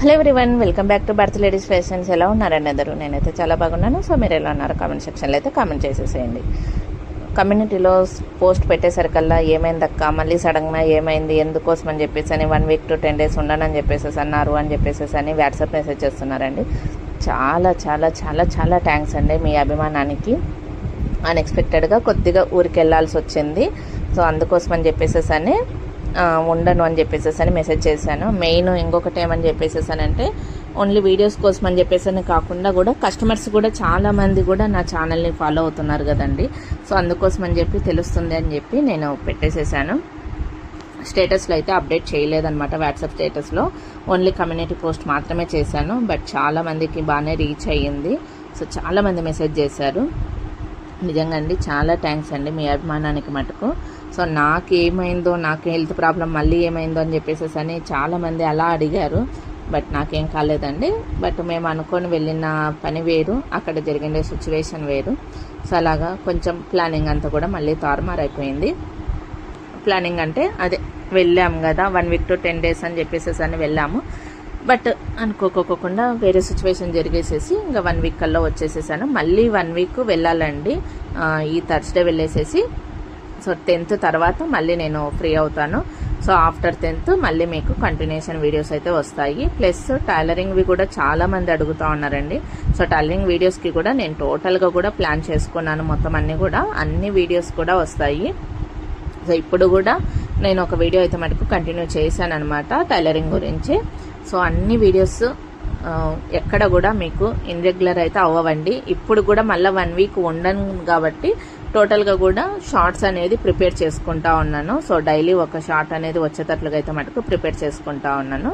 Hello one welcome back to birth ladies fashions. ఎలా ఉన్నారండి అందరూ? నేనైతే చాలా బాగున్నాను. సో మీరు ఎలా ఉన్నారు? కామెంట్ సెక్షన్లో అయితే కామెంట్ చేసేసేయండి. కమ్యూనిటీలో పోస్ట్ పెట్టేసరికల్లా ఏమైంది అక్క మళ్ళీ సడన్గా ఏమైంది? ఎందుకోసం అని చెప్పేసి అని one week to ten days ఉండనని చెప్పేసి అన్నారు అని చెప్పేసి అని వాట్సాప్ మెసేజ్ చేస్తున్నారండి. చాలా చాలా చాలా చాలా థ్యాంక్స్ అండి మీ అభిమానానికి. అన్ఎక్స్పెక్టెడ్గా కొద్దిగా ఊరికి వెళ్ళాల్సి వచ్చింది. సో అందుకోసం అని చెప్పేసి అని ఉండను అని చెప్పేసి అని మెసేజ్ చేశాను. మెయిన్ ఇంకొకటి ఏమని చెప్పేసి అంటే ఓన్లీ వీడియోస్ కోసం అని చెప్పేసి అని కాకుండా కూడా కస్టమర్స్ కూడా చాలా మంది కూడా నా ఛానల్ని ఫాలో అవుతున్నారు కదండి. సో అందుకోసం అని చెప్పి తెలుస్తుంది అని చెప్పి నేను పెట్టేసేసాను. స్టేటస్లో అయితే అప్డేట్ చేయలేదన్నమాట వాట్సాప్ స్టేటస్లో ఓన్లీ కమ్యూనిటీ పోస్ట్ మాత్రమే చేశాను. బట్ చాలా మందికి బాగానే రీచ్ అయ్యింది. సో చాలామంది మెసేజ్ చేశారు. నిజంగా అండి చాలా థ్యాంక్స్ అండి మీ అభిమానానికి మటుకు. సో నాకు ఏమైందో నాకు హెల్త్ ప్రాబ్లం మళ్ళీ ఏమైందో అని చెప్పేసి అని చాలామంది అలా అడిగారు. బట్ నాకేం కాలేదండి. బట్ మేము అనుకొని వెళ్ళిన పని వేరు అక్కడ జరిగిన సిచ్యువేషన్ వేరు. సో అలాగా కొంచెం ప్లానింగ్ అంతా కూడా మళ్ళీ తారుమారైపోయింది ప్లానింగ్ అంటే అదే వెళ్ళాము కదా one week to ten days అని చెప్పేసేసి అని వెళ్ళాము. బట్ అనుకోకోకుండా వేరే సిచ్యువేషన్ జరిగేసేసి ఇంకా వన్ వీక్ కల్లా వచ్చేసేసాను. మళ్ళీ వన్ వీక్ వెళ్ళాలండి. ఈ థర్స్డే వెళ్ళేసేసి సో టెన్త్ తర్వాత మళ్ళీ నేను ఫ్రీ అవుతాను. సో ఆఫ్టర్ టెన్త్ మళ్ళీ మీకు కంటిన్యూషన్ వీడియోస్ అయితే వస్తాయి. ప్లస్ టైలరింగ్వి కూడా చాలా మంది అడుగుతూ ఉన్నారండి. సో టైలరింగ్ వీడియోస్కి కూడా నేను టోటల్గా కూడా ప్లాన్ చేసుకున్నాను. మొత్తం అన్నీ కూడా అన్ని వీడియోస్ కూడా వస్తాయి. సో ఇప్పుడు కూడా నేను ఒక వీడియో అయితే మటుకు కంటిన్యూ చేశాను అనమాట టైలరింగ్ గురించి. సో అన్ని వీడియోస్ ఎక్కడ కూడా మీకు ఇన్రెగ్యులర్ అయితే అవ్వవండి. ఇప్పుడు కూడా మళ్ళీ వన్ వీక్ ఉండను కాబట్టి టోటల్గా కూడా షార్ట్స్ అనేది ప్రిపేర్ చేసుకుంటా ఉన్నాను. సో డైలీ ఒక షార్ట్ అనేది వచ్చేటట్లుగా అయితే మటుకు ప్రిపేర్ చేసుకుంటా ఉన్నాను.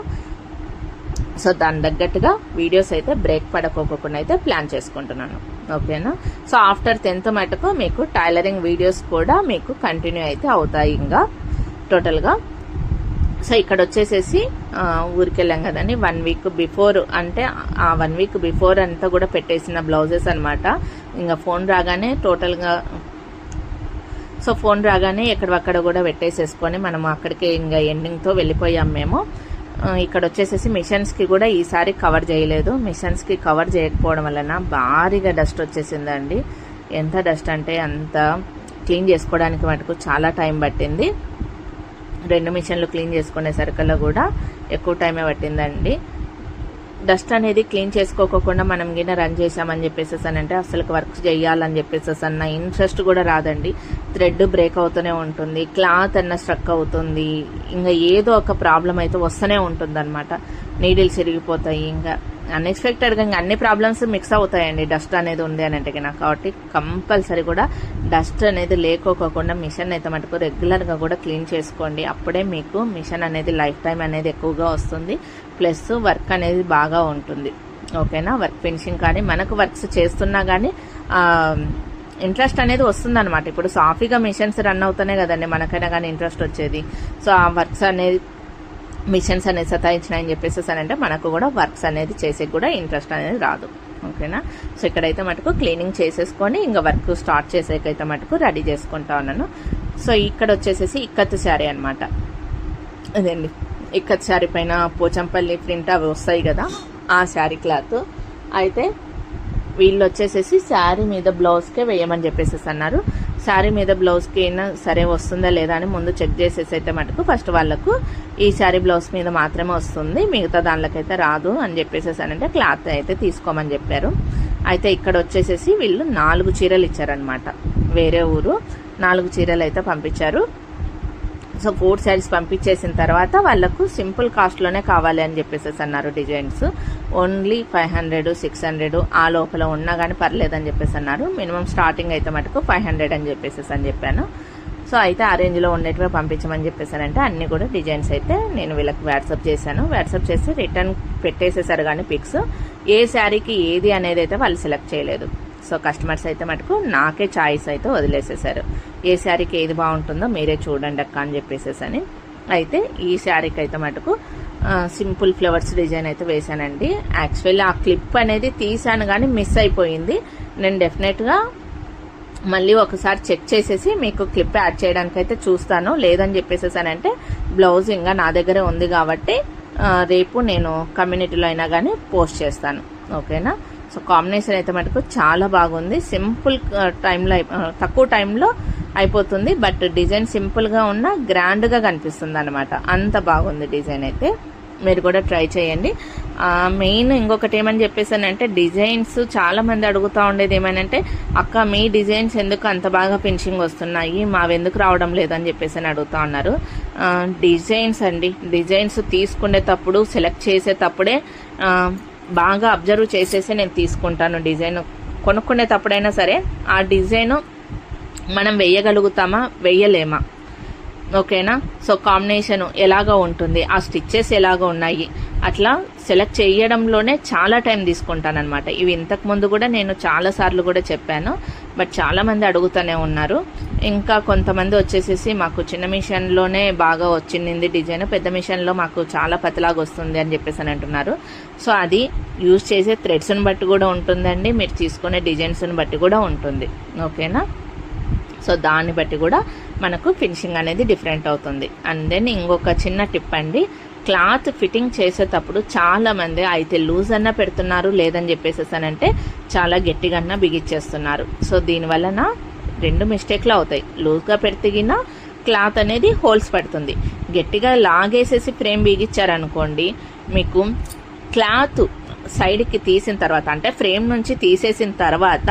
సో దాని తగ్గట్టుగా వీడియోస్ అయితే బ్రేక్ పడకోకుండా అయితే ప్లాన్ చేసుకుంటున్నాను. ఓకేనా? సో ఆఫ్టర్ టెన్త్ మటుకు మీకు టైలరింగ్ వీడియోస్ కూడా మీకు కంటిన్యూ అయితే అవుతాయి ఇంకా టోటల్గా. సో ఇక్కడ వచ్చేసేసి ఊరికి వెళ్ళాం కదండి. వన్ వీక్ బిఫోర్ అంటే ఆ వన్ వీక్ బిఫోర్ అంతా కూడా పెట్టేసిన బ్లౌజెస్ అనమాట ఇంకా ఫోన్ రాగానే టోటల్గా సో ఫోన్ రాగానే ఎక్కడక్కడ కూడా పెట్టేసేసుకొని మనం అక్కడికి ఇంకా ఎండింగ్తో వెళ్ళిపోయాం మేము. ఇక్కడ వచ్చేసేసి మిషన్స్కి కూడా ఈసారి కవర్ చేయలేదు. మిషన్స్కి కవర్ చేయకపోవడం వలన భారీగా డస్ట్ వచ్చేసిందండి. ఎంత డస్ట్ అంటే అంత క్లీన్ చేసుకోవడానికి మటుకు చాలా టైం పట్టింది. రెండు మిషన్లు క్లీన్ చేసుకునే సరుకుల్లో కూడా ఎక్కువ టైమే పట్టిందండి. డస్ట్ అనేది క్లీన్ చేసుకోకుండా మనం గిన్నె రన్ చేసామని చెప్పేసి అంటే అసలు వర్క్ చేయాలని చెప్పేసి అన్న ఇంట్రెస్ట్ కూడా రాదండి. థ్రెడ్ బ్రేక్ అవుతూనే ఉంటుంది క్లాత్ అన్న స్ట్రక్ అవుతుంది ఇంకా ఏదో ఒక ప్రాబ్లం అయితే వస్తూనే ఉంటుంది అనమాట నీడిల్స్ చిరిగిపోతాయి ఇంకా అన్ఎక్స్పెక్టెడ్గా ఇంకా అన్ని ప్రాబ్లమ్స్ మిక్స్ అవుతాయండి. డస్ట్ అనేది ఉంది అని అంటే నాకు కాబట్టి కంపల్సరీ కూడా డస్ట్ అనేది లేకోకుండా మిషన్ అయితే మటుకు రెగ్యులర్గా కూడా క్లీన్ చేసుకోండి. అప్పుడే మీకు మిషన్ అనేది లైఫ్ టైం అనేది ఎక్కువగా వస్తుంది. ప్లస్ వర్క్ అనేది బాగా ఉంటుంది. ఓకేనా వర్క్ ఫినిషింగ్ కానీ మనకు వర్క్స్ చేస్తున్నా కానీ ఇంట్రెస్ట్ అనేది వస్తుందన్నమాట. ఇప్పుడు సాఫీగా మిషన్స్ రన్ అవుతానే కదండి. మనకైనా కానీ ఇంట్రెస్ట్ వచ్చేది. సో ఆ వర్క్స్ అనేది మిషన్స్ అనేది సతాయించినాయని చెప్పేసి అంటే మనకు కూడా వర్క్స్ అనేది చేసే కూడా ఇంట్రెస్ట్ అనేది రాదు. ఓకేనా? సో ఇక్కడైతే మటుకు క్లీనింగ్ చేసేసుకొని ఇంకా వర్క్ స్టార్ట్ చేసేకైతే మటుకు రెడీ చేసుకుంటా ఉన్నాను. సో ఇక్కడ వచ్చేసేసి ఇక్కత్ శారీ అనమాట అదండి ఇక్కత్ శారీ పైన పోచంపల్లి ప్రింట్ అవి వస్తాయి కదా ఆ శారీ క్లాత్. అయితే వీళ్ళు వచ్చేసేసి శారీ మీద బ్లౌజ్కే వేయమని చెప్పేసేసి అన్నారు శారీ మీద బ్లౌజ్కి అయినా సరే వస్తుందా లేదా అని ముందు చెక్ చేసేసి అయితే మటుకు ఫస్ట్ వాళ్ళకు ఈ శారీ బ్లౌజ్ మీద మాత్రమే వస్తుంది. మిగతా దానిలోకైతే రాదు అని చెప్పేసేసానంటే క్లాత్ అయితే తీసుకోమని చెప్పారు. అయితే ఇక్కడ వచ్చేసేసి వీళ్ళు నాలుగు చీరలు ఇచ్చారనమాట వేరే ఊరు నాలుగు చీరలు అయితే పంపించారు. సో ఫోర్ శారీస్ పంపించేసిన తర్వాత వాళ్ళకు సింపుల్ కాస్ట్లోనే కావాలి అని చెప్పేసి అన్నారు designs. Only five hundred six hundred ఆ లోపల ఉన్నా కానీ పర్లేదని చెప్పేసి అన్నారు. మినిమం స్టార్టింగ్ అయితే మటుకు ఫైవ్ హండ్రెడ్ అని చెప్పేసి అని చెప్పాను. సో అయితే ఆ రేంజ్లో ఉండేటివే పంపించమని చెప్పేసానంటే అన్ని కూడా డిజైన్స్ అయితే నేను వీళ్ళకి వాట్సాప్ చేశాను. వాట్సాప్ చేసి రిటర్న్ పెట్టేసేసారు కానీ పిక్స్. ఏ శారీకి ఏది అనేది అయితే వాళ్ళు సెలెక్ట్ చేయలేదు. సో కస్టమర్స్ అయితే మటుకు నాకే చాయిస్ అయితే వదిలేసేసారు. ఏ శారీకి ఏది బాగుంటుందో మీరే చూడండి అక్క అని చెప్పేసేసని అయితే ఈ శారీకి అయితే మటుకు సింపుల్ ఫ్లవర్స్ డిజైన్ అయితే వేశానండి. యాక్చువల్లీ ఆ క్లిప్ అనేది తీసాను కానీ మిస్ అయిపోయింది. నేను డెఫినెట్గా మళ్ళీ ఒకసారి చెక్ చేసేసి మీకు క్లిప్ యాడ్ చేయడానికి అయితే చూస్తాను. లేదని చెప్పేసేసానంటే బ్లౌజ్ ఇంకా నా దగ్గరే ఉంది కాబట్టి రేపు నేను కమ్యూనిటీలో అయినా కానీ పోస్ట్ చేస్తాను. ఓకేనా? సో కాంబినేషన్ అయితే మటుకు చాలా బాగుంది. సింపుల్ టైంలో తక్కువ టైంలో అయిపోతుంది. బట్ డిజైన్ సింపుల్గా ఉన్న గ్రాండ్గా కనిపిస్తుంది అనమాట అంత బాగుంది డిజైన్ అయితే. మీరు కూడా ట్రై చేయండి. మెయిన్ ఇంకొకటి ఏమని చెప్పేసానంటే డిజైన్స్ చాలామంది అడుగుతూ ఉండేది ఏమనంటే అక్క మీ డిజైన్స్ ఎందుకు అంత బాగా ఫినిషింగ్ వస్తున్నాయి? మావెందుకు రావడం లేదని చెప్పేసి అని అడుగుతా ఉన్నారు. డిజైన్స్ అండి. డిజైన్స్ తీసుకునేటప్పుడు సెలెక్ట్ చేసేటప్పుడే బాగా అబ్జర్వ్ చేసేసి నేను తీసుకుంటాను. డిజైన్ కొనుక్కునేటప్పుడైనా సరే ఆ డిజైన్ మనం వేయగలుగుతామా వేయలేమా? ఓకేనా? సో కాంబినేషన్ ఎలాగ ఉంటుంది ఆ స్టిచ్చెస్ ఎలాగ ఉన్నాయి అట్లా సెలెక్ట్ చేయడంలోనే చాలా టైం తీసుకుంటానమాట ఇవి ఇంతకు ముందు కూడా నేను చాలా సార్లు కూడా చెప్పాను బట్ చాలామంది అడుగుతూనే ఉన్నారు. ఇంకా కొంతమంది వచ్చేసేసి మాకు చిన్న మిషన్లోనే బాగా వచ్చింది డిజైన్ పెద్ద మిషన్లో మాకు చాలా పతలాగా వస్తుంది అని చెప్పేసి అని అంటున్నారు. సో అది యూజ్ చేసే థ్రెడ్స్ని బట్టి కూడా ఉంటుందండి మీరు తీసుకునే డిజైన్స్ని బట్టి కూడా ఉంటుంది. ఓకేనా? సో దాన్ని బట్టి కూడా మనకు ఫినిషింగ్ అనేది డిఫరెంట్ అవుతుంది. అండ్ దెన్ ఇంకొక చిన్న టిప్ అండి. క్లాత్ ఫిట్టింగ్ చేసేటప్పుడు చాలామంది అయితే లూజ్ అన్న పెడుతున్నారు లేదని చెప్పేసేసానంటే చాలా గట్టిగా బిగిచ్చేస్తున్నారు. సో దీని వలన రెండు మిస్టేక్లు అవుతాయి. లూజ్గా పెడితేగిన క్లాత్ అనేది హోల్స్ పడుతుంది. గట్టిగా లాగేసేసి ఫ్రేమ్ బిగిచ్చారనుకోండి మీకు క్లాత్ సైడ్కి తీసిన తర్వాత అంటే ఫ్రేమ్ నుంచి తీసేసిన తర్వాత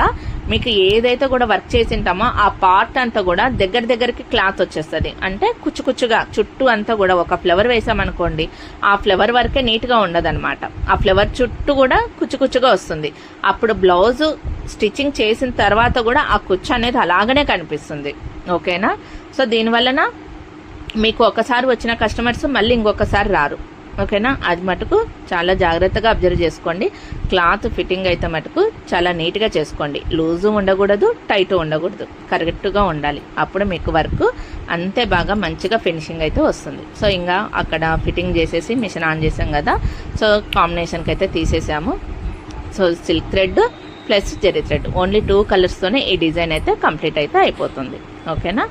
మీకు ఏదైతే కూడా వర్క్ చేసింటామో ఆ పార్ట్ అంతా కూడా దగ్గర దగ్గరికి క్లాత్ వచ్చేస్తుంది. అంటే కుచ్చు కుచ్చుగా చుట్టూ అంతా కూడా ఒక ఫ్లవర్ వేసామనుకోండి ఆ ఫ్లవర్ వరకే నీట్గా ఉండదనమాట ఆ ఫ్లవర్ చుట్టూ కూడా కుచ్చుకుచ్చుగా వస్తుంది. అప్పుడు బ్లౌజ్ స్టిచ్చింగ్ చేసిన తర్వాత కూడా ఆ కుచ్చు అనేది అలాగనే కనిపిస్తుంది. ఓకేనా సో దీనివలన మీకు ఒకసారి వచ్చిన కస్టమర్స్ మళ్ళీ ఇంకొకసారి రారు. ఓకేనా? అది మటుకు చాలా జాగ్రత్తగా అబ్జర్వ్ చేసుకోండి. క్లాత్ ఫిట్టింగ్ అయితే మటుకు చాలా నీట్గా చేసుకోండి. లూజు ఉండకూడదు టైట్ ఉండకూడదు. కరెక్ట్గా ఉండాలి. అప్పుడు మీకు వర్క్ అంతే బాగా మంచిగా ఫినిషింగ్ అయితే వస్తుంది. సో ఇంకా అక్కడ ఫిట్టింగ్ చేసేసి మిషన్ ఆన్ చేసాం కదా. సో కాంబినేషన్కి అయితే తీసేసాము. So silk thread plus zari thread only two కలర్స్తోనే ఈ డిజైన్ అయితే కంప్లీట్ అయితే అయిపోతుంది. ఓకేనా?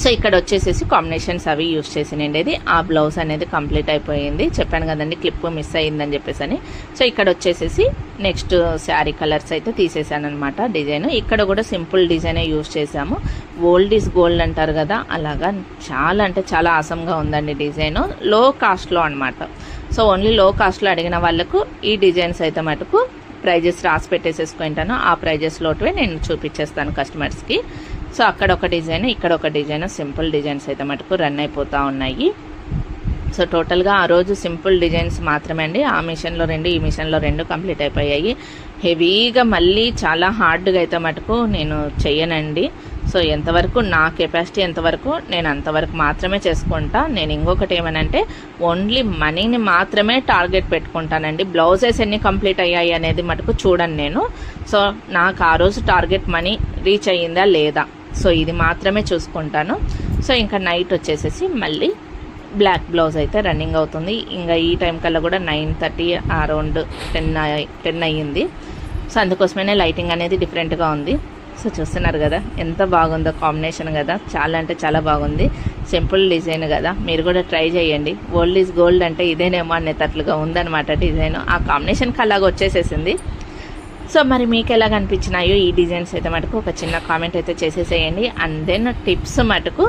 సో ఇక్కడ వచ్చేసేసి కాంబినేషన్స్ అవి యూస్ చేసినండి ఆ బ్లౌజ్ అనేది కంప్లీట్ అయిపోయింది. చెప్పాను కదండి క్లిప్ మిస్ అయ్యిందని చెప్పేసి అని సో ఇక్కడ వచ్చేసేసి నెక్స్ట్ శారీ కలర్స్ అయితే తీసేసాను అనమాట డిజైన్ ఇక్కడ కూడా సింపుల్ డిజైనే యూస్ చేసాము ఓల్డ్ ఈజ్ గోల్డ్ అంటారు కదా అలాగా చాలా అంటే చాలా ఆసంగా ఉందండి డిజైన్లో కాస్ట్లో అనమాట సో ఓన్లీ లో కాస్ట్లో అడిగిన వాళ్ళకు ఈ డిజైన్స్ అయితే మటుకు ప్రైజెస్ రాసి పెట్టేసేసుకుంటాను ఆ ప్రైజెస్ లోటువే నేను చూపించేస్తాను కస్టమర్స్కి సో అక్కడ ఒక డిజైన్ ఇక్కడ ఒక డిజైన్ సింపుల్ డిజైన్స్ అయితే మటుకు రన్ అయిపోతూ ఉన్నాయి. సో టోటల్గా ఆ రోజు సింపుల్ డిజైన్స్ మాత్రమే అండి. ఆ మిషన్లో రెండు ఈ మిషన్లో రెండు కంప్లీట్ అయిపోయాయి. హెవీగా మళ్ళీ చాలా హార్డ్గా అయితే మటుకు నేను చెయ్యనండి. సో ఎంతవరకు నా కెపాసిటీ ఎంతవరకు నేను అంతవరకు మాత్రమే చేసుకుంటా. నేను ఇంకొకటి ఏమనంటే ఓన్లీ మనీని మాత్రమే టార్గెట్ పెట్టుకుంటానండి. బ్లౌజెస్ ఎన్ని కంప్లీట్ అయ్యాయి అనేది మటుకు చూడను నేను. సో నాకు ఆ రోజు టార్గెట్ మనీ రీచ్ అయ్యిందా లేదా? సో ఇది మాత్రమే చూసుకుంటాను. సో ఇంకా నైట్ వచ్చేసేసి మళ్ళీ బ్లాక్ బ్లౌజ్ అయితే రన్నింగ్ అవుతుంది. ఇంకా ఈ టైం కల్లా కూడా nine thirty around ten ten అయ్యింది. సో అందుకోసమే లైటింగ్ అనేది డిఫరెంట్గా ఉంది. సో చూస్తున్నారు కదా ఎంత బాగుందో కాంబినేషన్ కదా. చాలా అంటే చాలా బాగుంది. సింపుల్ డిజైన్ కదా. మీరు కూడా ట్రై చేయండి. ఓల్డ్ ఈజ్ గోల్డ్ అంటే ఇదేనేమో అనేటట్లుగా ఉందన్నమాట డిజైన్. ఆ కాంబినేషన్కి అలాగ వచ్చేసేసింది. సో మరి మీకు ఎలా కనిపించినాయో ఈ డిజైన్స్ అయితే మటుకు ఒక చిన్న కామెంట్ అయితే చేసేసేయండి. అండ్ దెన్ టిప్స్ మటుకు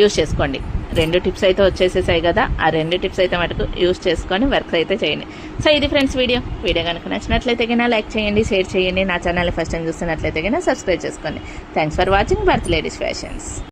యూస్ చేసుకోండి. రెండు టిప్స్ అయితే వచ్చేసేసాయి కదా ఆ రెండు టిప్స్ అయితే మటుకు యూస్ చేసుకొని వర్క్స్ అయితే చేయండి. సో ఇది ఫ్రెండ్స్ వీడియో వీడియో కనుక నచ్చినట్లయితే కన్నా లైక్ చేయండి షేర్ చేయండి. నా ఛానల్ ఫస్ట్ టైం చూస్తున్నట్లయితే కన్నా సబ్స్క్రైబ్ చేసుకోండి. Thanks for watching birth ladies fashions